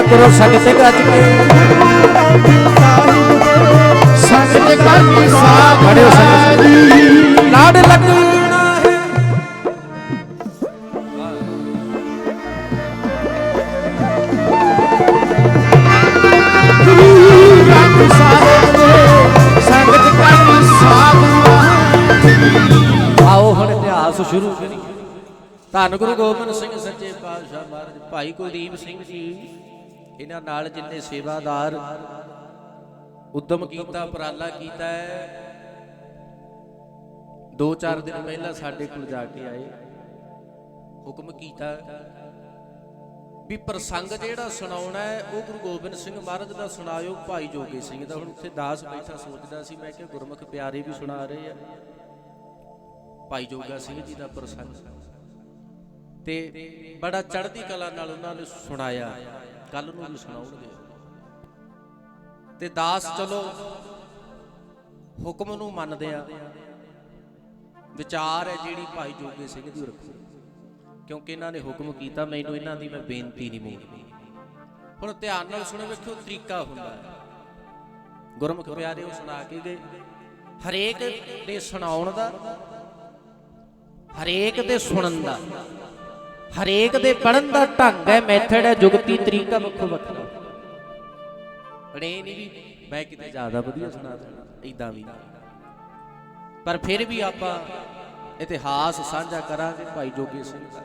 ਕਿਆ ਕਰੋ ਸੰਗਤ ਗੱਜ ਕੇ ਸੰਗਤ ਕਾਜੀ ਖੜਿਓ ਸੰਗਤ। ਲਾੜ ਲੱਗਣਾ ਹੈ ਰੱਬ ਸਾਹਿਬ ਦੇ ਸੰਗਤ ਕਾਜੀ ਸਾਧੂਆਂ ਆਓ ਹੁਣ ਇਤਿਹਾਸ ਸ਼ੁਰੂ ਕਰੀਏ। ਧੰਨ ਗੁਰੂ ਗੋਬਿੰਦ ਸਿੰਘ ਸੱਚੇ ਪਾਤਸ਼ਾਹ ਮਹਾਰਾਜ, ਭਾਈ ਕੁਲਦੀਪ ਸਿੰਘ ਜੀ। ਇਹਨਾਂ ਨਾਲ ਜਿੰਨੇ ਸੇਵਾਦਾਰ ਉਦਮ ਕੀਤਾ, ਉਪਰਾਲਾ ਕੀਤਾ ਹੈ, ਦੋ ਚਾਰ ਦਿਨ ਪਹਿਲਾਂ ਸਾਡੇ ਕੋਲ ਜਾ ਕੇ ਆਏ, ਹੁਕਮ ਕੀਤਾ ਵੀ ਪ੍ਰਸੰਗ ਜਿਹੜਾ ਸੁਣਾਉਣਾ ਹੈ, ਉਹ ਗੁਰੂ ਗੋਬਿੰਦ ਸਿੰਘ ਮਹਾਰਾਜ ਦਾ ਸੁਣਾਇਓ, ਭਾਈ ਜੋਗੇ ਸਿੰਘ ਦਾ। ਹੁਣ ਉੱਥੇ ਦਾਸ ਬੈਠਾ ਸੋਚਦਾ ਸੀ, ਮੈਂ ਕਿ ਗੁਰਮੁਖ ਪਿਆਰੇ ਵੀ ਸੁਣਾ ਰਹੇ ਆ। ਭਾਈ ਜੋਗਾ ਸਿੰਘ ਜੀ ਦਾ ਪ੍ਰਸੰਗ। ਤੇ ਬੜਾ ਚੜ੍ਹਦੀ ਕਲਾ ਨਾਲ ਉਹਨਾਂ ਨੇ ਸੁਣਾਇਆ। ਕੱਲ ਨੂੰ ਵੀ ਸੁਣਾਉਣਗੇ। ਤੇ ਦਾਸ ਚਲੋ, ਹੁਕਮ ਨੂੰ ਮੰਨਦੇ ਆ। ਵਿਚਾਰ ਹੈ ਜਿਹੜੀ ਭਾਈ ਜੋਗੇ ਸਿੰਘ ਦੀ ਰੱਖੋ। ਕਿਉਂਕਿ ਇਹਨਾਂ ਨੇ ਹੁਕਮ ਕੀਤਾ, ਮੈਨੂੰ ਇਹਨਾਂ ਦੀ ਮੈਂ ਬੇਨਤੀ ਨਹੀਂ ਮੋੜਨੀ ਹੁਣ ਧਿਆਨ ਨਾਲ ਸੁਣੋ ਵੇਖੋ ਤਰੀਕਾ ਹੁੰਦਾ ਹੈ। ਗੁਰਮੁਖ ਪਿਆਰੇ, ਉਹ ਸੁਣਾ ਕੇ ਗਏ। ਹਰੇਕ ਦੇ ਸੁਣਾਉਣ ਦਾ, ਹਰੇਕ ਦੇ ਸੁਣਨ ਦਾ। ਹਰੇਕ ਦੇ ਪੜਨ ਦਾ ਢੰਗ ਹੈ, ਮੈਥਡ ਹੈ, ਜੁਗਤੀ ਤਰੀਕਾ ਵੱਖੋ ਵੱਖਰਾ ਪਰ ਨਹੀਂ ਵੀ ਮੈਂ ਕਿਤੇ ਜ਼ਿਆਦਾ ਵਧੀਆ ਸੁਣਾ ਦੇਣਾ ਇਦਾਂ ਵੀ। ਪਰ ਫਿਰ ਵੀ ਆਪਾਂ ਇਤਿਹਾਸ ਸਾਂਝਾ ਕਰਾਂਗੇ ਭਾਈ ਜੋਗੀ ਸਿੰਘ ਦਾ।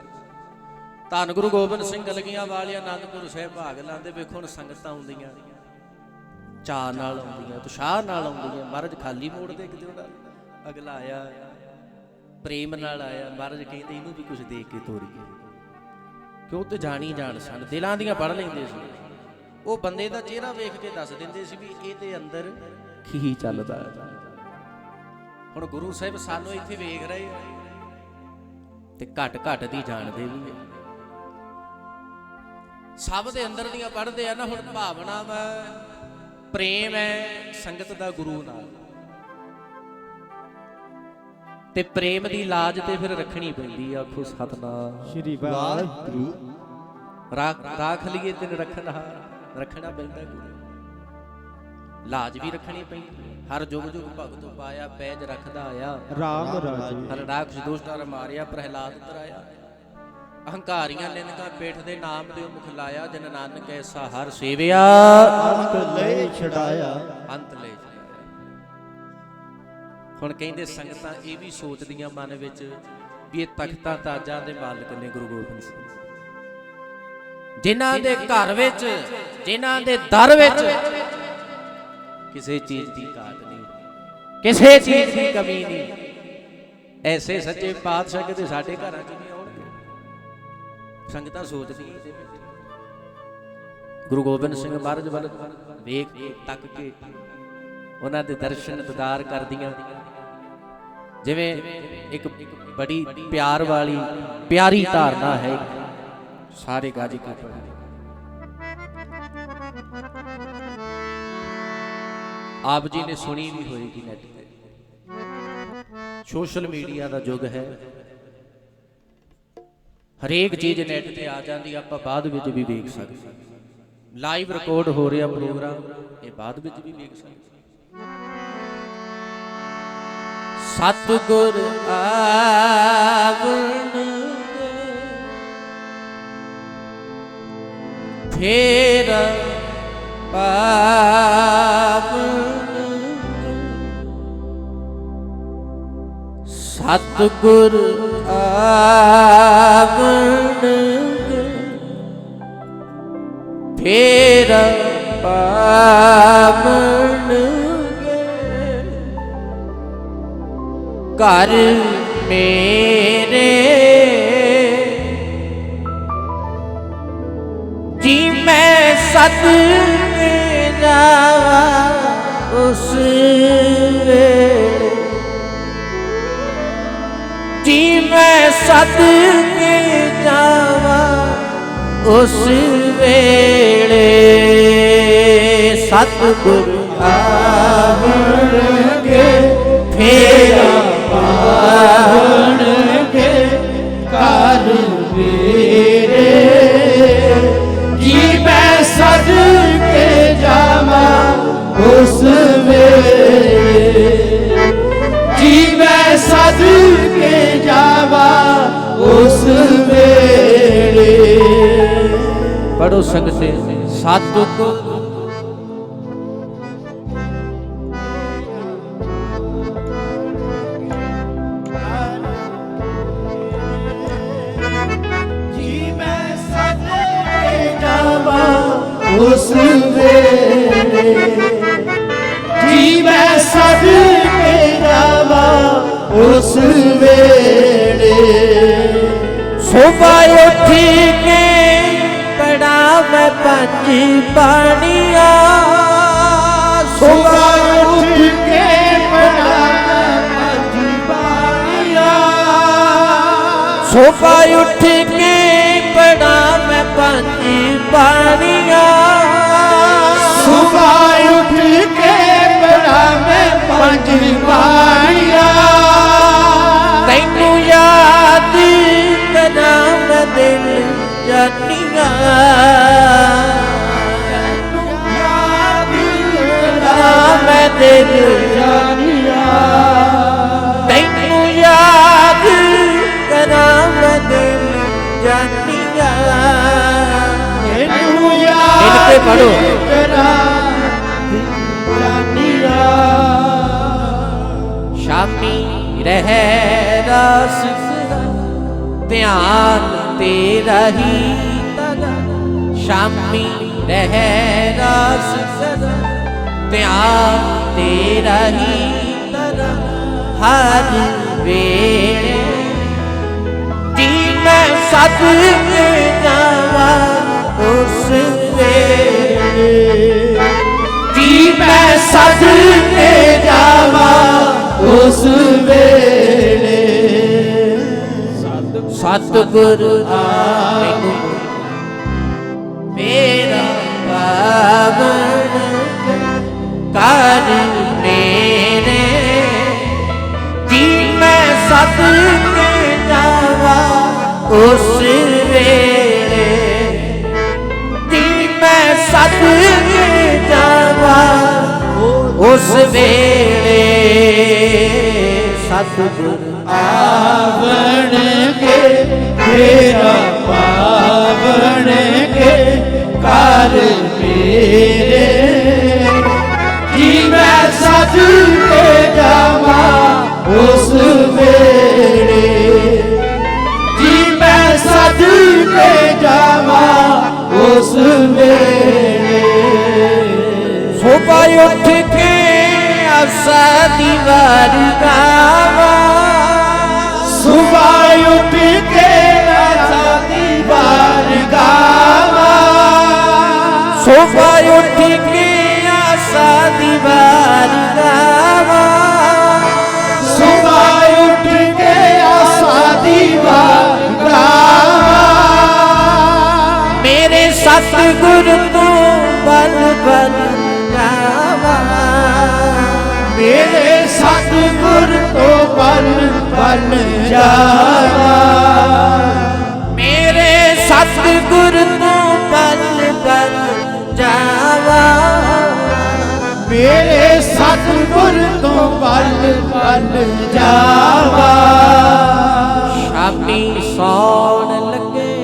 ਧੰਨ ਗੁਰੂ ਗੋਬਿੰਦ ਸਿੰਘ ਗਲਗੀਆਂ ਵਾਲਿਆ ਆਨੰਦਪੁਰ ਸਾਹਿਬ ਭਾਗ ਲਾਉਂਦੇ ਵੇਖੋ ਹੁਣ ਸੰਗਤਾਂ ਆਉਂਦੀਆਂ। ਚਾਹ ਨਾਲ ਆਉਂਦੀਆਂ, ਉਤਸ਼ਾਹ ਨਾਲ ਆਉਂਦੀਆਂ। ਮਹਾਰਾਜ ਖਾਲੀ ਮੋੜਦੇ ਕਿਤੇ ਉਹਦਾ ਅਗਲਾ ਆਇਆ, ਪ੍ਰੇਮ ਨਾਲ ਆਇਆ। ਮਹਾਰਾਜ ਕਹਿੰਦੇ, ਇਹਨੂੰ ਵੀ ਕੁਝ ਦੇ ਕੇ ਤੋਰੀਏ। ਕਿ ਉਹ ਤੇ ਜਾਣੀ ਜਾਣ ਸਨ, ਦਿਲਾਂ ਦੀਆਂ ਪੜ ਲੈਂਦੇ ਸੀ। ਉਹ ਬੰਦੇ ਦਾ ਚਿਹਰਾ ਵੇਖ ਕੇ ਦੱਸ ਦਿੰਦੇ ਸੀ ਵੀ ਇਹਦੇ ਅੰਦਰ ਕੀ ਚੱਲਦਾ ਹੈ। ਹੁਣ ਗੁਰੂ ਸਾਹਿਬ ਸਾਨੂੰ ਇੱਥੇ ਵੇਖ ਰਹੇ ਆ ਤੇ ਘਟ ਘਟ ਦੀ ਜਾਣਦੇ ਵੀ ਸਭ ਦੇ ਅੰਦਰ ਦੀਆਂ ਪੜ੍ਹਦੇ ਆ ਨਾ, ਹੁਣ ਭਾਵਨਾ ਵਾ, ਪ੍ਰੇਮ ਹੈ ਸੰਗਤ ਦਾ ਗੁਰੂ ਨਾਲ। ਤੇ ਪ੍ਰੇਮ ਦੀ ਲਾਜ ਤੇ ਫਿਰ ਰੱਖਣੀ ਪੈਂਦੀ ਆ ਆਖੋ ਸਤਨਾਮ ਸ਼੍ਰੀ ਵਾਹਿਗੁਰੂ। ਰਾਖ ਰਾਖ ਲਈਏ ਦਿਨ ਰੱਖਣਾ ਰੱਖਣਾ ਪੈਂਦਾ ਗੁਰੂ। ਲਾਜ ਵੀ ਰੱਖਣੀ ਪੈਂਦੀ। ਹਰ ਜੁਗ ਜੁਗ ਭਗਤ ਪਾਇਆ ਪੈਜ ਰੱਖਦਾ ਆਇਆ। ਰਾਮ ਰਾਜੇ। ਹਰ ਰਾਖਸ਼ ਦੁਸ਼ਟਾਰ ਮਾਰਿਆ ਪ੍ਰਹਿਲਾਦ ਤਰਾਇਆ। ਅਹੰਕਾਰੀਆਂ ਨਿੰਦਕਾਂ ਪੇਠ ਦੇ ਨਾਮ ਦੇ ਮੁਖ ਲਾਇਆ ਜਨ ਨਾਨਕ ਐਸਾ ਹਰ ਸੇਵਿਆ। ਅੰਤ ਲੈ ਛਡਾਇਆ। ਅੰਤ ਲੈ ਹੁਣ ਕਹਿੰਦੇ ਸੰਗਤਾਂ ਇਹ ਵੀ ਸੋਚਦੀਆਂ ਮਨ ਵਿੱਚ ਵੀ ਇਹ ਤਖਤਾਂ ਤਾਜਾਂ ਦੇ ਮਾਲਕ ਨੇ ਗੁਰੂ ਗੋਬਿੰਦ ਸਿੰਘ। ਜਿਨ੍ਹਾਂ ਦੇ ਘਰ ਵਿੱਚ ਜਿਨ੍ਹਾਂ ਦੇ ਦਰ ਵਿੱਚ ਕਿਸੇ ਚੀਜ਼ ਦੀ ਘਾਟ ਨਹੀਂ ਕਿਸੇ ਚੀਜ਼ ਦੀ ਕਮੀ ਨਹੀਂ। ਐਸੇ ਸੱਚੇ ਪਾਤਸ਼ਾਹ ਕਿਤੇ ਸਾਡੇ ਘਰਾਂ 'ਚ ਨਹੀਂ ਆਉਣਗੇ। ਸੰਗਤਾਂ ਸੋਚਦੀਆਂ ਇਹਦੇ ਵਿੱਚ। ਗੁਰੂ ਗੋਬਿੰਦ ਸਿੰਘ ਮਹਾਰਾਜ ਵੱਲ ਵੇਖ ਕੇ ਤੱਕ ਕੇ ਉਹਨਾਂ ਦੇ ਦਰਸ਼ਨ ਦਿਦਾਰ ਕਰਦੀਆਂ। ਜਿਵੇਂ ਇੱਕ ਬੜੀ ਪਿਆਰ ਵਾਲੀ, ਪਿਆਰੀ ਧਾਰਨਾ ਹੈ। ਸਾਰੇ ਗਾਜੀ ਕੇ ਆਪ ਜੀ ਨੇ ਸੁਣੀ ਵੀ ਹੋਏਗੀ ਨੈਟ ਤੇ। ਸੋਸ਼ਲ ਮੀਡੀਆ ਦਾ ਯੁੱਗ ਹੈ। ਹਰੇਕ ਚੀਜ਼ ਨੈਟ ਤੇ ਆ ਜਾਂਦੀ, ਆਪਾਂ ਬਾਅਦ ਵਿੱਚ ਵੀ ਵੇਖ ਸਕਦੇ ਲਾਈਵ ਰਿਕਾਰਡ ਹੋ ਰਿਹਾ ਪ੍ਰੋਗਰਾਮ ਇਹ ਬਾਅਦ ਵਿੱਚ ਵੀ ਵੇਖ ਸਕਦੇ ਸਤਿਗੁਰ ਆਵਣ ਫੇਰ ਪਾਵਨ ਸਤਿਗੁਰ ਆਵਣ ਫੇਰ ਪਾਵਨ ਘਰ ਮੇਰੇ। ਜੀ ਮੈਂ ਸਤ ਜਾਵਾ ਉਸ ਵੇਲੇ। ਜੀ ਮੈਂ ਸਤ ਜਾਵਾ ਉਸ ਵੇਲੇ। ਸਤਿਗੁਰ ਆਵਣਗੇ, ਫੇਰਾ ਪੜੋ ਸੰਗਤੇ ਉਸ ਵੇਲੇ। ਜੀ ਮੈਂ ਜਾਵਾਂ ਉਸ ਵੇਲੇ। ਸੋਭਾ ਉੱਠੀ ਕੇ ਪੜਾ ਮੈਂ ਪੰਜ ਬਾਣੀਆਂ ਉੱਠ ਕੇ ਪੜਾਵਾਂ ਪੰਜ ਬਾਣੀਆਂ। ਸੋਭਾ ਉੱਠ ਕੇ ਪੜਾ ਮੈਂ ਪੰਜ ਬਾਣੀਆਂ। ਸੁਬਾ ਉੱਠ ਕੇ ਪੜਾਵਾਂ ਪੰਜ ਬਾਣੀਆਂ। ਤੈਨੂੰ ਯਾਦ ਕਰਾਂ ਮੈਂ ਦਿਲ ਜਾਨੀਆਂ ਕਰਾਂ ਮੈਂ ਦਿਲ ਤੈਨੂੰ ਯਾਦ ਕਰਾਂ ਮੈਂ ਦਿਲ ਜਾਨੀਆਂ ਇਨਕੇ ਪੜੋ। ਸ਼ਾਮੀ ਰਹਿ ਰਸ ਧਿਆਨ ਤੇਰਾ ਹੀ ਤਗਾ ਸ਼ਾਮੀ ਰਹਿ ਰਸ ਧਿਆਨ ਤੇਰਾ ਹੀ ਤਗਾ ਹਰ ਵੇਲੇ। ਜੀ ਮੈਂ ਸੱਚ ਜਾਵਾਂ ਉਸ ਵੇਲੇ। ਜੀ ਮੈਂ ਸਤ ਕੇ ਉਸ ਵੇਲੇ। ਸਤਿਗੁਰ ਮੈਨੂੰ ਮੇਰਾ ਪਾਵਨ ਕਰ ਮੇਰੇ ਜੀ ਮੈਂ ਸਤ ਕੇ ਜਾਵਾਂ ਉਸ ਵੇਲੇ ਜੀ ਮੈਂ ਸਤ ਕੇ ਜਾਵਾਂ ਉਸ ਵੇਲੇ ਸਤਿਗੁਰ ਆਵਣ ਕੇ, ਤੇਰਾ ਪਾਵਣ ਕੇ ਕਰ ਮੇਰੇ। ਜੀ ਮੈਂ ਸੱਜ ਕੇ ਜਾਵਾਂ ਉਸ ਵੇਲੇ। ਜੀ ਮੈਂ ਸੱਜ ਕੇ ਜਾਵਾਂ ਉਸ ਵੇਲੇ। ਸੋਭਾ ਉੱਠ ਕੇ ਆਸਾ ਦੀ ਵਾਰ ਗਾਵਾਂ ਸੁਬਾ ਉੱਠ ਕੇ ਰਾਜਾ ਦੀ ਬਾਰ ਗਾਵਾਂ ਸੋਭਾ ਉੱਠ ਕੇ ਆਸਾ ਦੀ ਵਾਰ ਗਾਵਾਂ। ਸੁਬਾ ਉੱਠ ਬਲ ਜਾਵਾ। ਮੇਰੇ ਸਤਿਗੁਰ ਤੋਂ ਬਲ ਬਲ ਜਾਵਾ। ਮੇਰੇ ਸਤਿਗੁਰ ਤੋਂ ਬਲ ਬਲ ਜਾਵਾ। ਸ਼ਾਮੀ ਸੌਣ ਲੱਗੇ,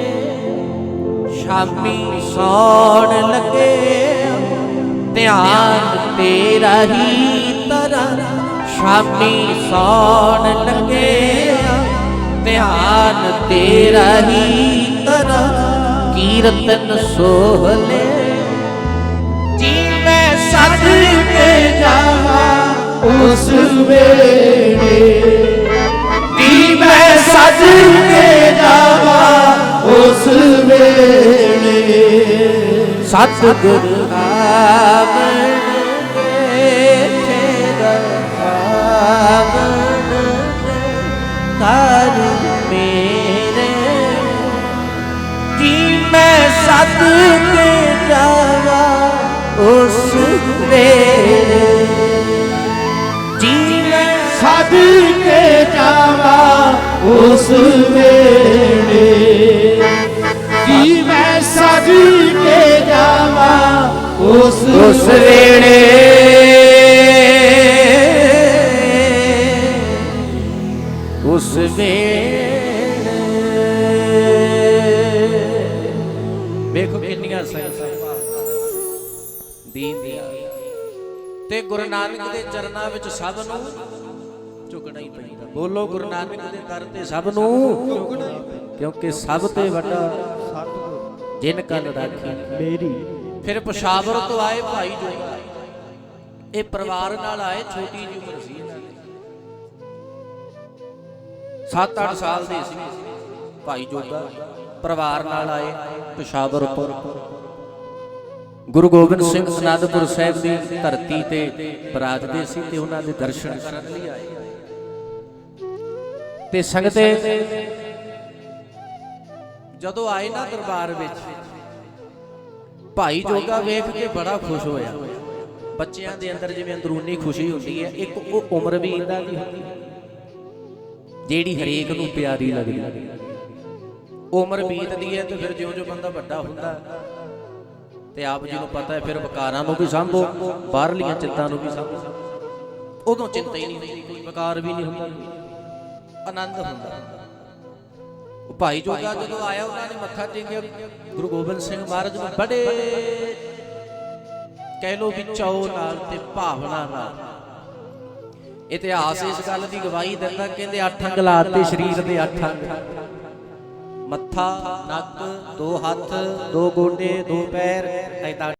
ਸ਼ਾਮੀ ਸੌਣ ਲੱਗੇ, ਧਿਆਨ ਤੇਰਾ ਹੀ ਸ਼ਾਮੀ ਸੌਣ ਲੱਗੇ ਧਿਆਨ ਤੇਰਾ ਹੀ ਤਰਾ ਕੀਰਤਨ ਸੋਹਲੇ ਜੀ ਮੈਂ ਸੱਜ ਕੇ ਜਾਵਾਂ ਉਸ ਵੇਲੇ। ਜੀ ਮੈਂ ਸੱਜ ਕੇ ਜਾਵਾ ਉਸ ਵੇਲੇ। ਸਤਿਗੁਰ ਆਵਣ ਵੇੜੇ ਕੀ ਮੈਂ ਸਜ ਕੇ ਜਾਵਾਂ ਉਸ ਉਸ ਵੇੜੇ ਉਸ ਵੇੜੇ ਵੇਖੋ ਕਿੰਨੀਆਂ ਸੰਗਤਾਂ ਦੀਨ ਦੀਆਂ। ਤੇ ਗੁਰੂ ਨਾਨਕ ਦੇ ਚਰਨਾਂ ਵਿੱਚ ਸਭ ਨੂੰ ਝੁਕਣਾ ਹੀ ਪੈਂਦਾ। ਬੋਲੋ ਗੁਰੂ ਨਾਨਕ ਦੇ ਦਰ ਤੇ ਸਭ ਨੂੰ। ਝੁਕਣਾ ਕਿਉਂਕਿ ਸਭ ਤੇ ਵੱਡਾ ਸਤਿਗੁਰ ਜਿਨ ਕਲ ਰਾਖੀ। ਮੇਰੀ। ਫਿਰ ਪਸ਼ਾਵਰ ਤੋਂ ਆਏ ਭਾਈ ਜੋਗਾ ਇਹ ਪਰਿਵਾਰ ਨਾਲ ਆਏ ਛੋਟੀ ਜਿਹੀ ਉਮਰ ਸੀ ਇਹਨਾਂ ਦੀ। 7-8 ਸਾਲ ਦੇ ਸੀ ਭਾਈ ਜੋਗਾ ਪਰਿਵਾਰ ਨਾਲ ਆਏ ਪਸ਼ਾਵਰ ਤੋਂ। ਗੁਰੂ ਗੋਬਿੰਦ ਸਿੰਘ ਅਨੰਦਪੁਰ ਸਾਹਿਬ ਦੀ ਧਰਤੀ ਤੇ ਬਰਾਜਦੇ ਸੀ ਤੇ ਉਹਨਾਂ ਦੇ ਦਰਸ਼ਨ ਕਰਨ ਲਈ ਆਏ। ਤੇ ਸੰਗਤੇ ਜਦੋਂ ਆਏ ਨਾ ਦਰਬਾਰ ਵਿੱਚ, ਭਾਈ ਜੋਗਾ ਵੇਖ ਕੇ ਬੜਾ ਖੁਸ਼ ਹੋਇਆ। ਬੱਚਿਆਂ ਦੇ ਅੰਦਰ ਜਿਵੇਂ ਅੰਦਰੂਨੀ ਖੁਸ਼ੀ ਹੁੰਦੀ ਹੈ, ਇੱਕ ਉਹ ਉਮਰ ਵੀ ਇਦਾਂ ਦੀ ਹੁੰਦੀ ਹੈ, ਜਿਹੜੀ ਹਰੇਕ ਨੂੰ ਪਿਆਰੀ ਲੱਗਦੀ ਹੈ। ਉਮਰ ਬੀਤਦੀ ਹੈ ਤੇ ਫਿਰ ਜਿਉਂ-ਜਿਉਂ ਬੰਦਾ ਵੱਡਾ ਹੁੰਦਾ ਤੇ ਆਪ ਜੀ ਨੂੰ ਪਤਾ ਹੈ, ਫਿਰ ਵਿਕਾਰਾਂ ਨੂੰ ਵੀ ਸੰਭੋ, ਬਾਹਰਲੀਆਂ ਚਿੰਤਾਂ ਨੂੰ ਵੀ ਸੰਭੋ। ਉਦੋਂ ਚਿੰਤਾ ਹੀ ਨਹੀਂ ਹੁੰਦੀ, ਕੋਈ ਵਿਕਾਰ ਵੀ ਨਹੀਂ ਹੁੰਦਾ। ਆਨੰਦ ਹੁੰਦਾ। ਉਹ ਭਾਈ ਜੋਗਾ ਜਦੋਂ ਆਇਆ, ਉਹਨਾਂ ਨੇ ਮੱਥਾ ਟੇਕਿਆ। ਗੁਰੂ ਗੋਬਿੰਦ ਸਿੰਘ ਮਹਾਰਾਜ ਨੂੰ ਬੜੇ ਕਹਿ ਲੋ ਵੀ ਚਾਉ ਨਾਲ ਤੇ ਭਾਵਨਾ ਨਾਲ। ਇਤਿਹਾਸ ਇਸ ਗੱਲ ਦੀ ਗਵਾਹੀ ਦਿੰਦਾ, ਕਹਿੰਦੇ ਅੱਠ ਅੰਗ ਲਾਤੇ ਸਰੀਰ ਦੇ ਅੱਠ ਅੰਗ। ਮੱਥਾ, ਨੱਕ, ਦੋ ਹੱਥ, ਦੋ ਗੋਡੇ, ਦੋ ਪੈਰ ਐਦਾਂ